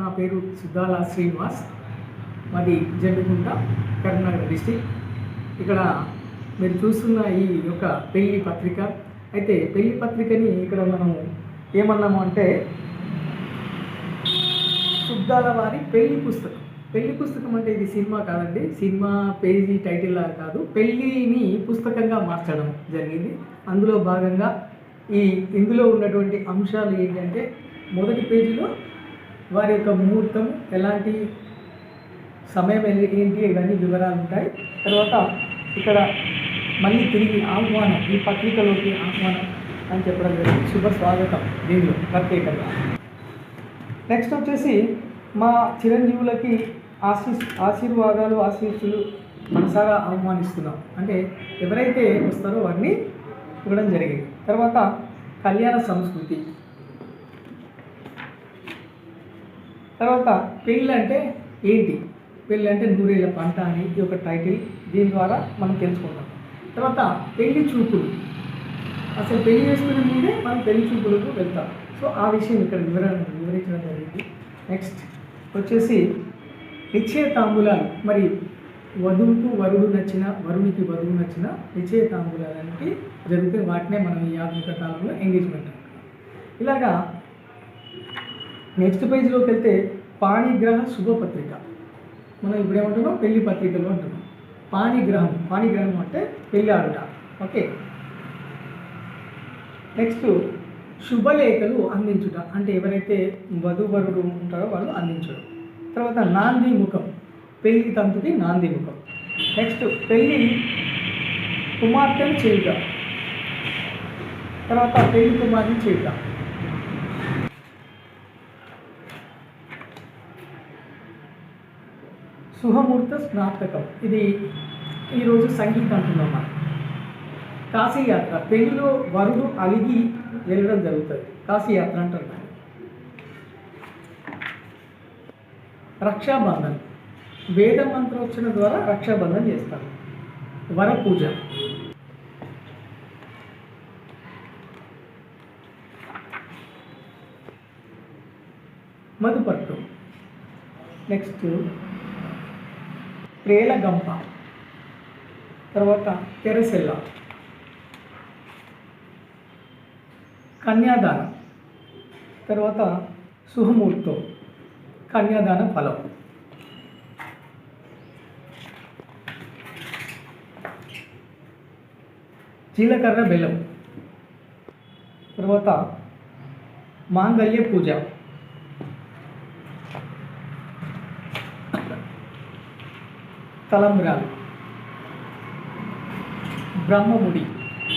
నా పేరు సుద్దాల శ్రీనివాస్. మాది జమ్మికుంట కరీంనగర్ డిస్టిక్. ఇక్కడ మీరు చూస్తున్న ఈ యొక్క పెళ్ళి పత్రిక. అయితే పెళ్ళి పత్రికని ఇక్కడ మనం ఏమన్నాము అంటే శుద్ధాల వారి పెళ్ళి పుస్తకం. పెళ్ళి పుస్తకం అంటే ఇది సినిమా కాదండి. సినిమా పేజీ టైటిల్ లాగా కాదు. పెళ్ళిని పుస్తకంగా మార్చడం జరిగింది. అందులో భాగంగా ఈ ఇందులో ఉన్నటువంటి అంశాలు ఏంటంటే మొదటి పేజీలో వారి యొక్క ముహూర్తం ఎలాంటి సమయం ఏంటి ఇవన్నీ వివరాలు ఉంటాయి. తర్వాత ఇక్కడ మళ్ళీ తిరిగి ఆహ్వానం ఈ పత్రికలోకి ఆహ్వానం అని చెప్పడం జరిగింది. శుభ స్వాగతం దీనిలో ప్రత్యేకంగా. నెక్స్ట్ వచ్చేసి మా చిరంజీవులకి ఆశీస్ ఆశీర్వాదాలు ఆశీస్సులు మనసారా ఆహ్వానిస్తున్నాం. అంటే ఎవరైతే వస్తారో వారిని ఇవ్వడం జరిగింది. తర్వాత కళ్యాణ సంస్కృతి. తర్వాత పెళ్ళి అంటే ఏంటి? పెళ్ళి అంటే నూరేళ్ళ పంట అని ఇది ఒక టైటిల్. దీని ద్వారా మనం తెలుసుకుంటాం తర్వాత పెళ్ళి చూపులు. అసలు పెళ్ళి చేసుకునే ముందే మనం పెళ్ళి చూపులకు వెళ్తాం. సో ఆ విషయం ఇక్కడ వివరణ వివరించడం జరిగింది. నెక్స్ట్ వచ్చేసి నిశ్చయ తాంబూలాలు మరి వధువుకు వరుడు నచ్చిన వరుడికి వధువు నచ్చిన నిశ్చయ తాంబూలాలకి జరిగితే వాటినే మనం ఈ ఆధునిక కాలంలో ఎంగేజ్మెంట్ ఇలాగా నెక్స్ట్ పేజ్లోకి వెళ్తే పాణిగ్రహ శుభపత్రిక. మనం ఇప్పుడు ఏమంటున్నాం పెళ్ళి పత్రికలు అంటున్నాం. పాణిగ్రహం పాణిగ్రహం అంటే పెళ్ళి ఆడుట ఓకే. నెక్స్ట్ శుభలేఖలు అందించుట అంటే ఎవరైతే వధువరుడు ఉంటారో వాళ్ళు అందించడం. తర్వాత నాంది ముఖం పెళ్ళి తంతుకి నాంది ముఖం. నెక్స్ట్ పెళ్ళి కుమార్తెను చేయుట. తర్వాత పెళ్ళి కుమార్ని చేయుట. సుహమూర్త స్నాతకం. ఇది ఈరోజు సంగీతం అంటున్నాం మనం. కాశీయాత్ర పెళ్ళిలో వరుడు అలిగి వెళ్ళడం జరుగుతుంది. కాశీయాత్ర అంటారు రక్షాబంధన్. వేద మంత్రోచ్చరణ ద్వారా రక్షాబంధన్ చేస్తారు. వర పూజ మధుపట్టు. నెక్స్ట్ ప్రేల తర్వాత తెరసెల్ల కన్యాదానం తర్వాత శుభముహూర్తం కన్యాదాన ఫలం. జీలకర్ర బెల్లం తర్వాత మాంగళ్య పూజ. తలంబ్రాలు బ్రహ్మముడి